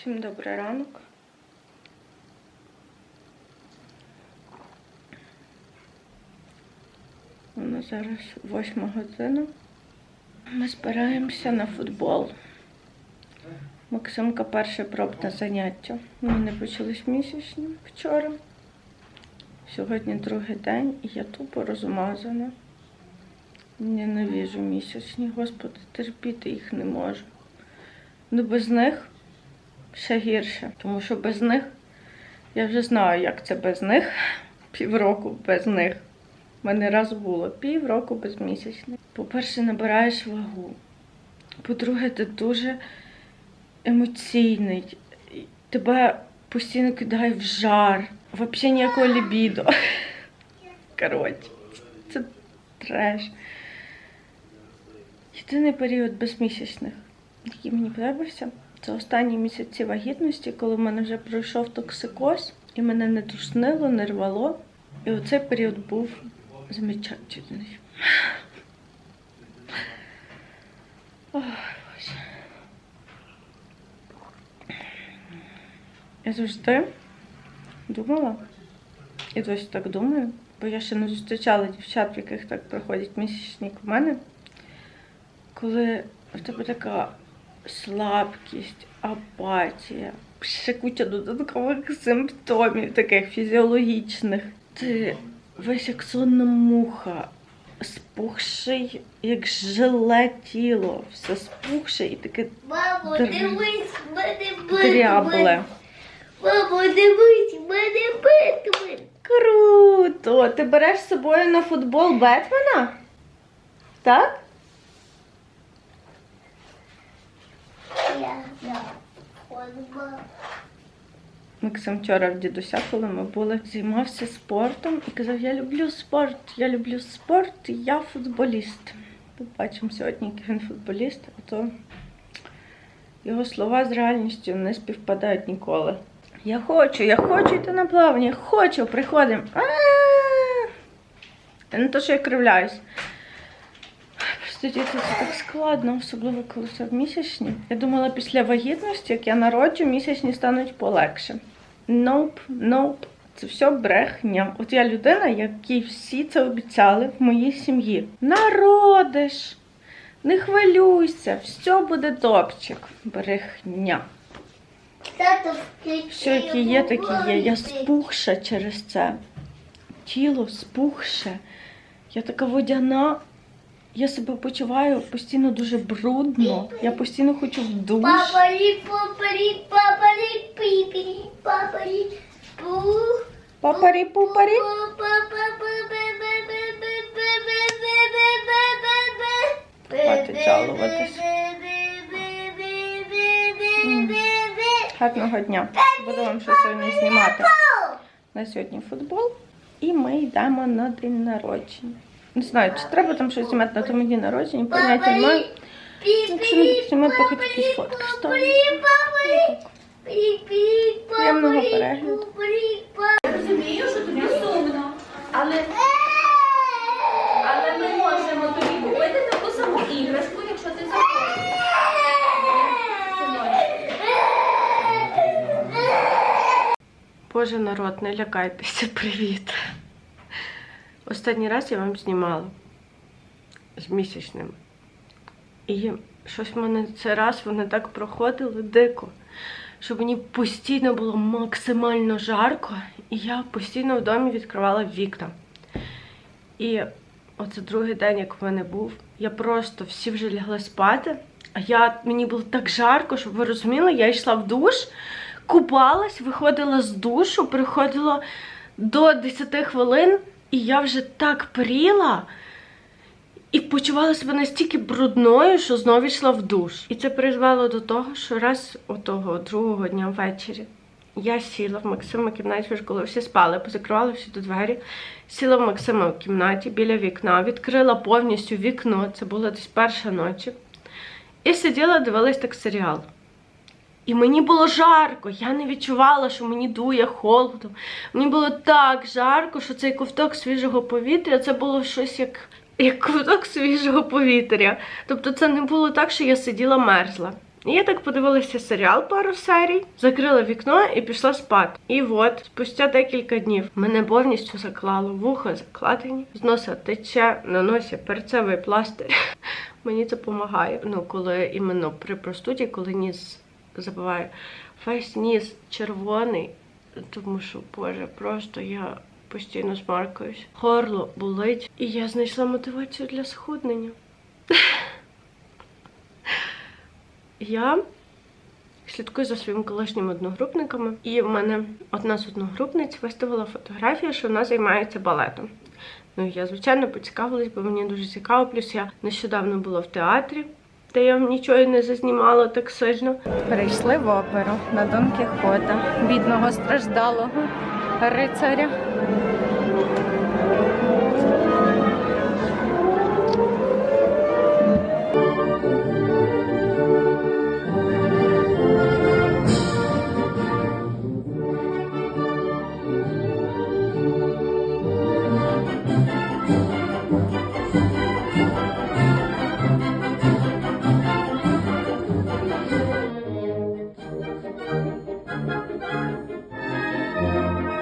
Всім добрий ранок. Воно зараз восьма година. Ми збираємося на футбол. Максимка перше пробне заняття. У мене почались місячні вчора. Сьогодні другий день і я тупо розмазана. Ненавижу місячні, господи, терпіти їх не можу. Ну без них ще гірше, тому що без них я вже знаю, як це без них. Півроку без них. У мене раз було півроку без місячних. По-перше, набираєш вагу. По-друге, ти дуже емоційний. Тебе постійно кидає в жар. Взагалі ніякого лібідо. Коротше, це треш. Єдиний період безмісячних, який мені подобався, це останні місяці вагітності, коли в мене вже пройшов токсикоз, і мене не тушнило, не рвало. І оцей період був замечательний. Я завжди думала, і досі так думаю, бо я ще не зустрічала дівчат, в яких так проходять місячні в мене, коли в тебе така слабкість, апатія, ще куча додаткових симптомів, таких фізіологічних. Ти весь як сонна муха, спухший, як желе тіло, все спухше і таке Мамо, Др- дивись, мене дрябле. Мамо, дивись, мене Бетмен. Круто! Ти береш з собою на футбол Бетмена? Так? Я за футбол. Максим вчора в дідуся, коли ми були, займався спортом і казав: Я люблю спорт, я люблю спорт, і я футболіст. Побачимо сьогодні, який він футболіст, а то його слова з реальністю не співпадають ніколи. Я хочу, я хочу йти на плавання, хочу, приходимо. Та не то, що я кривляюсь. Діти це так складно, особливо коли це в місячні. Я думала, після вагітності, як я народжу, місячні стануть полегше. Ноуп, ноуп. Це все брехня. От я людина, якій всі це обіцяли в моїй сім'ї. Народиш, не хвилюйся, все буде добчик. Брехня. Все, яке є, таке є. Я спухша через це. Тіло спухше. Я така водяна. Я себе почуваю постійно дуже брудно. Я постійно хочу в душ. Папарі, папарі, папарі, піпі, папарі, пу. Папарі-пупарі. Хватить жалуватись. Гарного дня. Буду вам щось сьогодні знімати. На сьогодні футбол. І ми йдемо на день народження. Не знаю, чи треба там щось знімати на тому дні народження, поняття немає. Якщо не знімати, то хоч якісь фотки вставлю. Приємного перегляду. Я розумію, що тобі сумно, але, але ми можемо тобі купити таку саму іграшку, якщо ти захочеш. Боже народ, не лякайтеся, привіт. Останній раз я вам знімала з місячними. І щось в мене цей раз вони так проходили дико, що мені постійно було максимально жарко, і я постійно в домі відкривала вікна. І оце другий день, як в мене був, я просто всі вже лягли спати, а я, мені було так жарко, щоб ви розуміли, я йшла в душ, купалась, виходила з душу, приходила до 10 хвилин, і я вже так пріла. І почувала себе настільки брудною, що знову йшла в душ. І це призвело до того, що раз отого другого дня ввечері я сіла в Максима кімнаті, вже коли всі спали, позакривала всі до двері. Сіла в Максима в кімнаті біля вікна, відкрила повністю вікно, це була десь перша ночі. І сиділа, дивилась так серіал. І мені було жарко, я не відчувала, що мені дує холодом. Мені було так жарко, що цей ковток свіжого повітря це було щось як, як ковток свіжого повітря. Тобто це не було так, що я сиділа мерзла. І я так подивилася серіал пару серій, закрила вікно і пішла спати. І от, спустя декілька днів мене повністю заклало, вуха закладені, з носа тече, на носі перцевий пластир. Мені це допомагає. Ну, коли іменно при простуді, коли ніс забиває. Весь ніс червоний, тому що, боже, просто я постійно смаркаюсь. Горло болить, і я знайшла мотивацію для схуднення. Я слідкую за своїми колишніми одногрупниками, і в мене одна з одногрупниць виставила фотографію, що вона займається балетом. Ну, я, звичайно, поцікавилась, бо мені дуже цікаво. Плюс я нещодавно була в театрі, де я нічого не зазнімала так сильно. Прийшли в оперу на Дон Кіхота, бідного страждалого рицаря.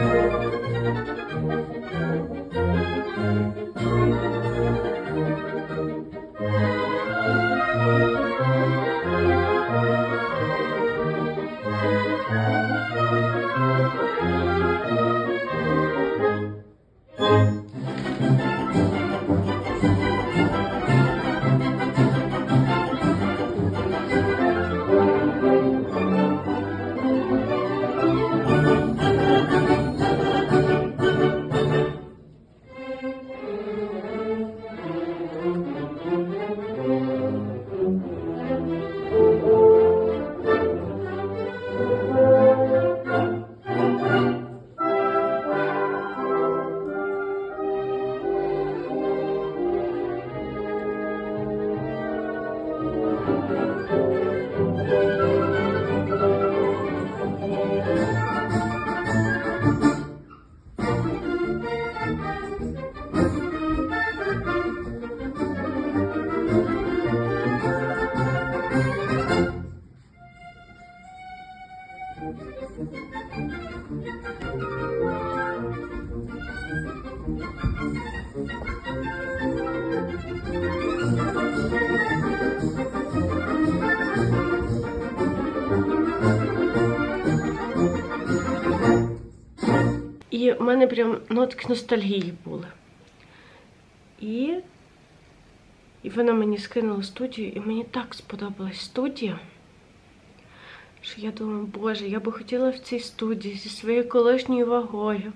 Música І в мене прям нотки ностальгії були. І, і вона мені скинула студію, і мені так сподобалась студія, що я думаю, боже, я би хотіла в цій студії зі своєю колишньою вагою.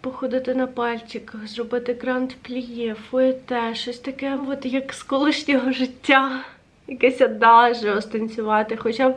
Походити на пальчиках, зробити гранд пліє, фуете, щось таке, от як з колишнього життя, якесь адажіо станцювати, хоча б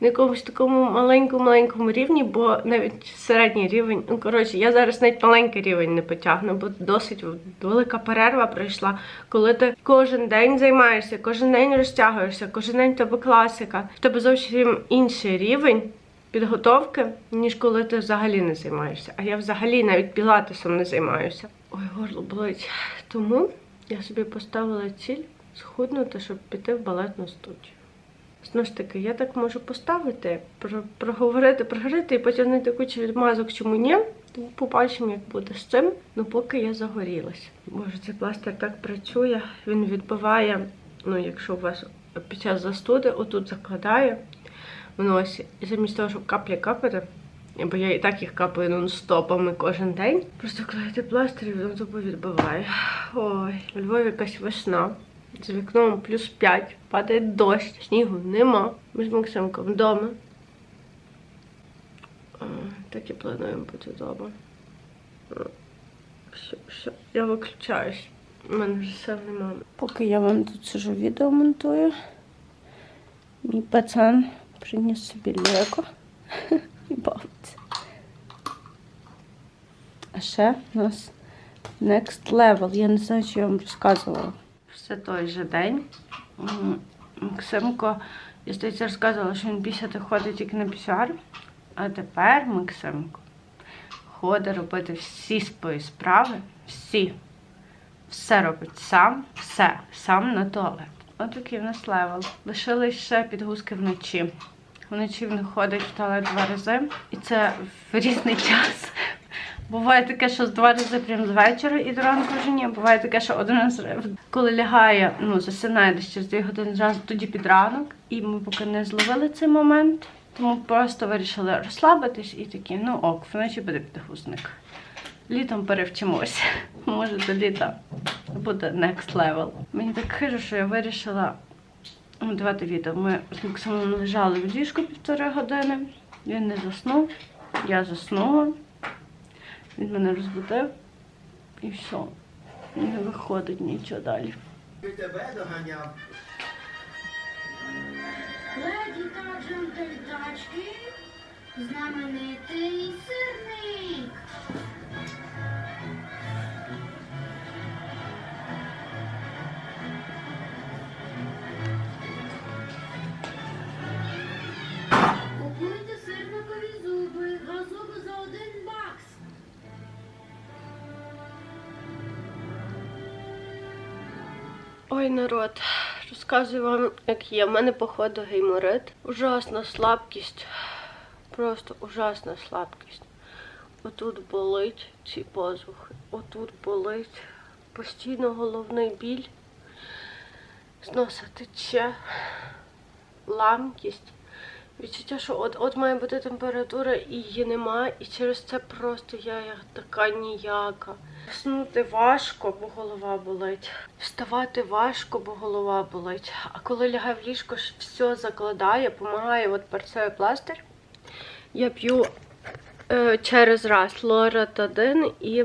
на якомусь такому маленькому-маленькому рівні, бо навіть середній рівень, ну коротше, я зараз навіть маленький рівень не потягну, бо досить велика перерва пройшла, коли ти кожен день займаєшся, кожен день розтягуєшся, кожен день в тебе класика, в тебе зовсім інший рівень. Підготовки, ніж коли ти взагалі не займаєшся. А я взагалі навіть пілатесом не займаюся. Ой, горло болить. Тому я собі поставила ціль схуднути, щоб піти в балетну студію. Знову ж таки, я так можу поставити, проговорити, проговорити і потім знайти кучу відмазок, чому ні. Тому побачимо, як буде з цим. Ну поки я загорілась. Боже, цей пластир так працює. Він відбиває, ну, якщо у вас під час застуди, отут закладає в носі. І замість того, щоб каплі капати, бо я і так їх капаю нон-стопами кожен день. Просто клеїти пластир і воно тупо відбиває. Ой, у Львові якась весна. За вікном плюс 5, падає дощ, снігу нема. Ми з Максимком вдома. Так і плануємо бути вдома. Все, все, я виключаюсь. У мене вже сил немає. Поки я вам тут сижу відео монтую, мій пацан приніс собі леко і бавиться. А ще у нас next level. Я не знаю, чи я вам розказувала. Все той же день. Максимко, я здається, розказувала, що він пісяти ходить тільки на пісюар. А тепер Максимко ходить робити всі свої справи, всі. Все робить сам, все, сам на туалет. Отакий в нас левел. Лишились ще підгузки вночі. Вночі він ходить в туалет два рази, і це в різний час. Буває таке, що з два рази прямо з вечора і до ранку вже ні. Буває таке, що один раз коли лягає, ну засинає десь через дві години зразу тоді під ранок. І ми поки не зловили цей момент, тому просто вирішили розслабитись і такі, ну ок, вночі буде підгузник. Літом перевчимось. Може до літа буде next level. Мені так хижо, що я вирішила монтувати відео. Ми з Максимом лежали в ліжку півтори години. Він не заснув, я заснула. Він мене розбудив і все. Не виходить нічого далі. тебе доганяв. Леді та джентельтачки, знаменитий сирник. Ой, народ, розказую вам, як є. У мене, походу, гейморит. Ужасна слабкість. Просто ужасна слабкість. Отут болить ці пазухи. Отут болить. Постійно головний біль. З носа тече. Ламкість. Відчуття, що от, от має бути температура і її нема, і через це просто я як така ніяка. Снути важко, бо голова болить. Вставати важко, бо голова болить. А коли лягаю в ліжко, все закладає, допомагає от перцевий пластир. Я п'ю е, через раз лоратадин і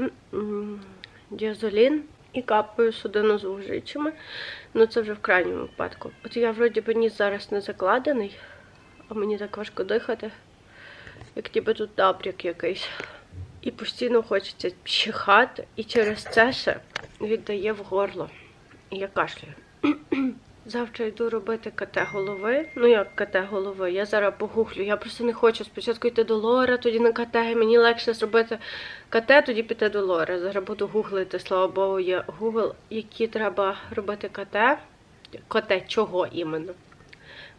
діазолін і капаю судину з вужичами. Ну це вже в крайньому випадку. От я вроді би ніс зараз не закладений, а мені так важко дихати, як ніби тут набряк якийсь. І постійно хочеться чихати, і через це ще віддає в горло. Я кашляю. Завтра йду робити КТ голови. Ну як КТ голови? Я зараз погуглю. Я просто не хочу спочатку йти до Лора, тоді на КТ. Мені легше зробити КТ, тоді піти до Лора. Зараз буду гуглити, слава Богу, є Google, які треба робити КТ. КТ чого іменно?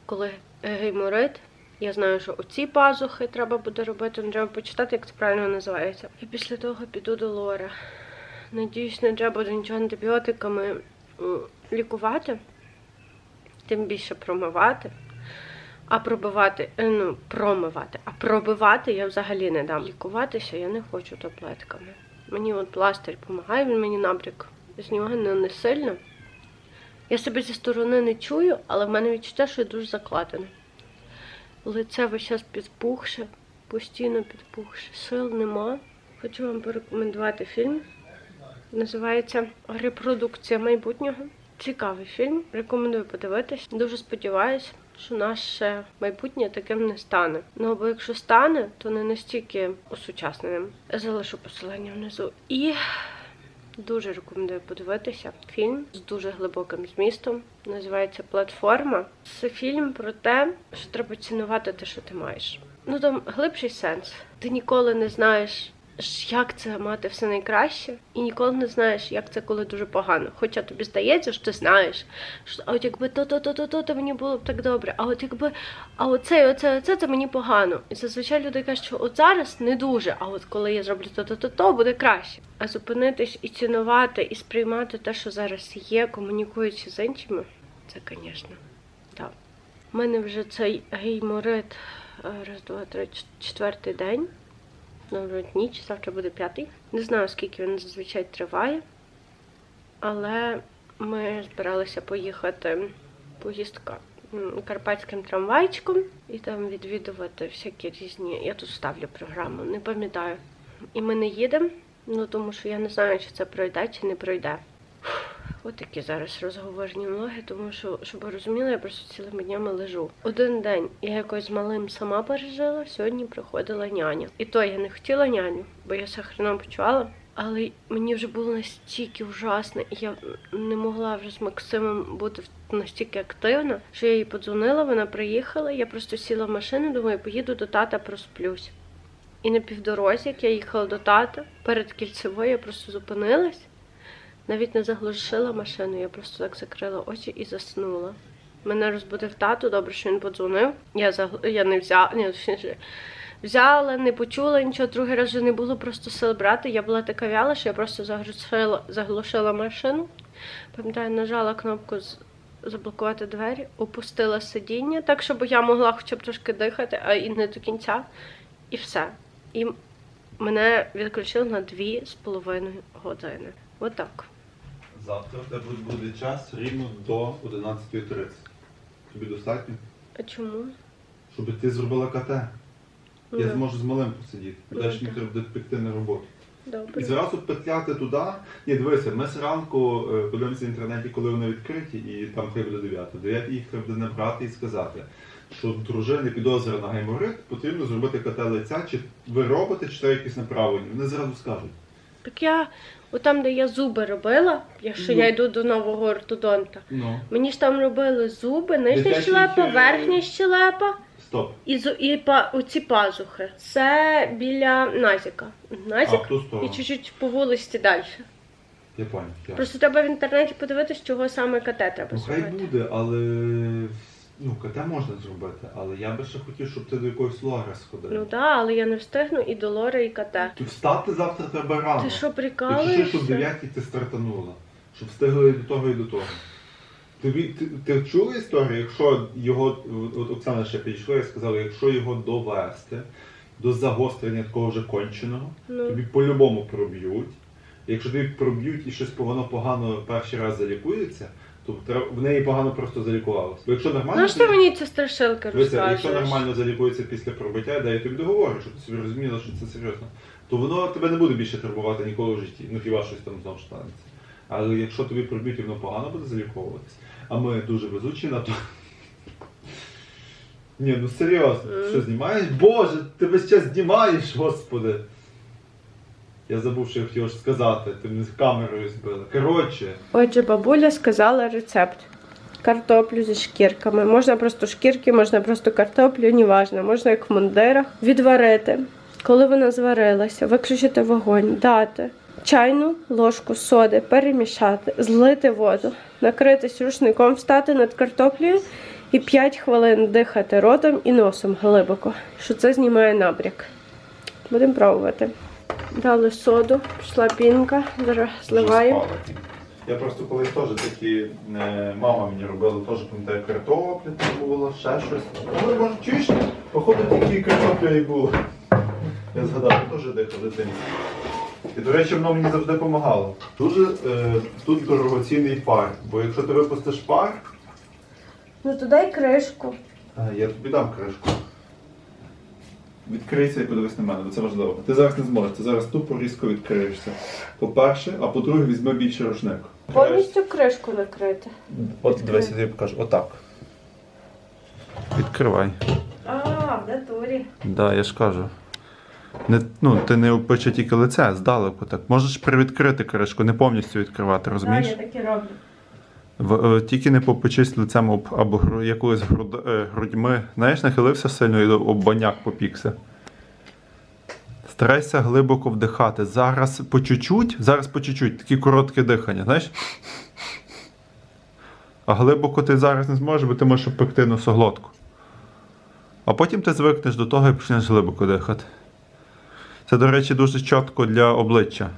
Коли гейморит, я знаю, що оці пазухи треба буде робити, але треба почитати, як це правильно називається. І після того піду до Лора. Надіюсь, не треба буде нічого антибіотиками лікувати, тим більше промивати. А пробивати, е, ну, промивати, а пробивати я взагалі не дам. Лікуватися я не хочу таблетками. Мені от пластир допомагає, він мені набряк. З нього не, не сильно. Я себе зі сторони не чую, але в мене відчуття, що я дуже закладена. Лице весь час підпухше, постійно підпухше. Сил нема. Хочу вам порекомендувати фільм. Називається Репродукція майбутнього. Цікавий фільм. Рекомендую подивитись. Дуже сподіваюся, що наше майбутнє таким не стане. Ну або якщо стане, то не настільки осучасненим. Залишу посилання внизу. І Дуже рекомендую подивитися фільм з дуже глибоким змістом. Називається Платформа. Це фільм про те, що треба цінувати те, що ти маєш. Ну там глибший сенс. Ти ніколи не знаєш, як це мати все найкраще, і ніколи не знаєш, як це коли дуже погано. Хоча тобі здається, що ти знаєш, що а от якби то, то, то, то, то, то мені було б так добре. А от якби, а оце, оце, оце, це мені погано. І зазвичай люди кажуть, що от зараз не дуже, а от коли я зроблю то, то, то, то буде краще. А зупинитись і цінувати, і сприймати те, що зараз є, комунікуючи з іншими, це, звісно, так. У мене вже цей гейморит е, раз, два, три, четвертий день. Ну, ніч, завтра буде п'ятий. Не знаю, скільки він зазвичай триває, але ми збиралися поїхати поїздка карпатським трамвайчиком і там відвідувати всякі різні. Я тут ставлю програму, не пам'ятаю. І ми не їдемо, ну тому що я не знаю, чи це пройде, чи не пройде. Ось такі зараз розговорні влоги, тому що, щоб ви розуміли, я просто цілими днями лежу. Один день я якось з малим сама пережила, сьогодні приходила няня. І то я не хотіла няню, бо я хреново почувала. Але мені вже було настільки ужасно, і я не могла вже з Максимом бути настільки активна, що я їй подзвонила, вона приїхала, я просто сіла в машину, думаю, поїду до тата, просплюсь. І на півдорозі, як я їхала до тата, перед кільцевою я просто зупинилась, Навіть не заглушила машину, я просто так закрила очі і заснула. Мене розбудив тато, добре, що він подзвонив. Я загл... я не взяла, ні, взяла, не почула нічого, другий раз вже не було просто сил брати. Я була така вяла, що я просто заглушила, заглушила машину. Пам'ятаю, нажала кнопку заблокувати двері, опустила сидіння, так, щоб я могла хоча б трошки дихати, а і не до кінця. І все. І мене відключили на дві з половиною години. Отак. Завтра в тебе буде час рівно до 11.30. Тобі достатньо? А чому? Щоб ти зробила КТ. Я Ну, зможу з малим посидіти. Ну, Далі так. мені треба буде пекти на роботу. І зразу петляти туди. Ні, дивися, ми зранку е, подивимося в інтернеті, коли вони відкриті, і там хай буде 9. 9 їх треба буде набрати і сказати, що дружини підозра на гайморит, потрібно зробити КТ лиця, чи ви робите, чи то якісь направлення. Вони зразу скажуть. Так я, отам, де я зуби робила, якщо Ну. я йду до нового ортодонта, Ну, мені ж там робили зуби, нижня щелепа, верхня щелепа стоп. і, зу, і па, оці пазухи. Це біля назіка. А Назік в ту сторону. і чуть-чуть по вулиці далі. Я понял. я. Просто треба в інтернеті подивитися, чого саме КТ треба Ну хай зробити. буде, але ну, КТ можна зробити, але я би ще хотів, щоб ти до якоїсь лори сходив. Ну так, але я не встигну і до Лори, і КТ. Тут встати завтра треба рано. Ти що, Ти чужи, щоб 9 ти стартанула. Щоб встигли і до того, і до того. Тобі, ти, ти чула історію, якщо його, от Оксана ще підійшла і сказала, якщо його довести до загострення такого вже конченого, Ну. тобі по-любому проб'ють. Якщо тобі проб'ють і щось воно погано перший раз залікується, то треба- в неї погано просто залікувалося. Бо якщо нормально, Ну що мені ці страшилки Дивися, якщо розказуєш? нормально залікується після пробиття, да, я тобі договорю, щоб ти собі розуміла, що це серйозно, то воно тебе не буде більше турбувати ніколи в житті. Ну хіба щось там знову станеться. Але якщо тобі проб'ють і воно погано буде заліковуватись, а ми дуже везучі на то. Ні, ну серйозно, що знімаєш? Боже, ти весь час знімаєш, господи. Я забув, що я хотів сказати, ти мене з камерою збила. Коротше, Отже, бабуля сказала рецепт. Картоплю зі шкірками. Можна просто шкірки, можна просто картоплю, неважно. Можна як в мундирах. Відварити. Коли вона зварилася, виключити вогонь, дати чайну ложку соди, перемішати, злити воду, накритись рушником, встати над картоплею і 5 хвилин дихати ротом і носом глибоко, що це знімає набряк. Будемо пробувати. Дали соду, пішла пінка, зараз зливаємо. Я просто колись теж такі, е, мама мені робила, теж пам'ятаю, картопля було, ще щось. Ой, може, чуєш? Походу тільки картопля і було. Я згадав, теж дихав дитині. І, до речі, воно мені завжди допомагало. Дуже е, тут дорогоцінний пар, бо якщо ти випустиш пар, Ну то дай кришку. е, я тобі дам кришку. Відкрийся і подивись на мене, бо це важливо. Ти зараз не зможеш, ти зараз тупо різко відкриєшся. По-перше, а по-друге, візьми більше рушник. Повністю кришку накрити. От дивись, я тобі покажу. Отак. Відкривай. А, в натурі. Да, я ж кажу. Не, ну, ти не опече тільки лице, здалеку так. Можеш привідкрити кришку, не повністю відкривати, розумієш? Так, я так і роблю. В, е, тільки не попечись лицем об, або якоюсь груд, е, грудьми. Знаєш, нахилився сильно і об баняк попікся. Старайся глибоко вдихати. Зараз по чуть-чуть, зараз по чуть-чуть, такі короткі дихання, знаєш? А глибоко ти зараз не зможеш, бо ти можеш обпекти носоглотку. А потім ти звикнеш до того і почнеш глибоко дихати. Це, до речі, дуже чітко для обличчя.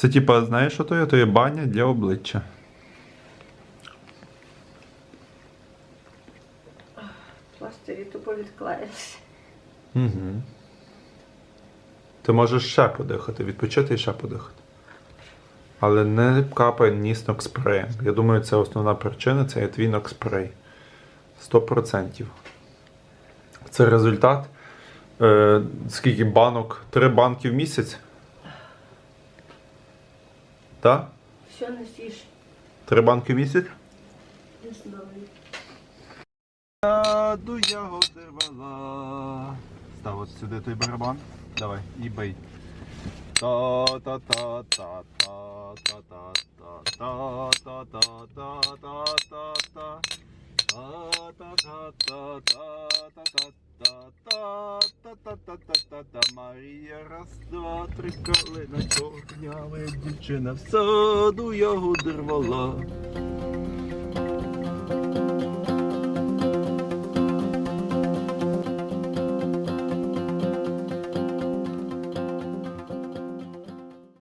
Це типа, знаєш, що то є? То є баня для обличчя. Пластирі тупо відклеїлися. Угу. Ти можеш ще подихати, відпочити і ще подихати. Але не капай ніс нокспреєм. Я думаю, це основна причина це є твій нокспрей. 100%. Це результат. Е, скільки банок? Три банки в місяць? Так? Що носиш? Три банки в місяць? Не знаю. Саду я рвала. Став от сюди той барабан. Давай, і бий. та Марія раз, два, три калина чорнява, дівчина в саду його дервала.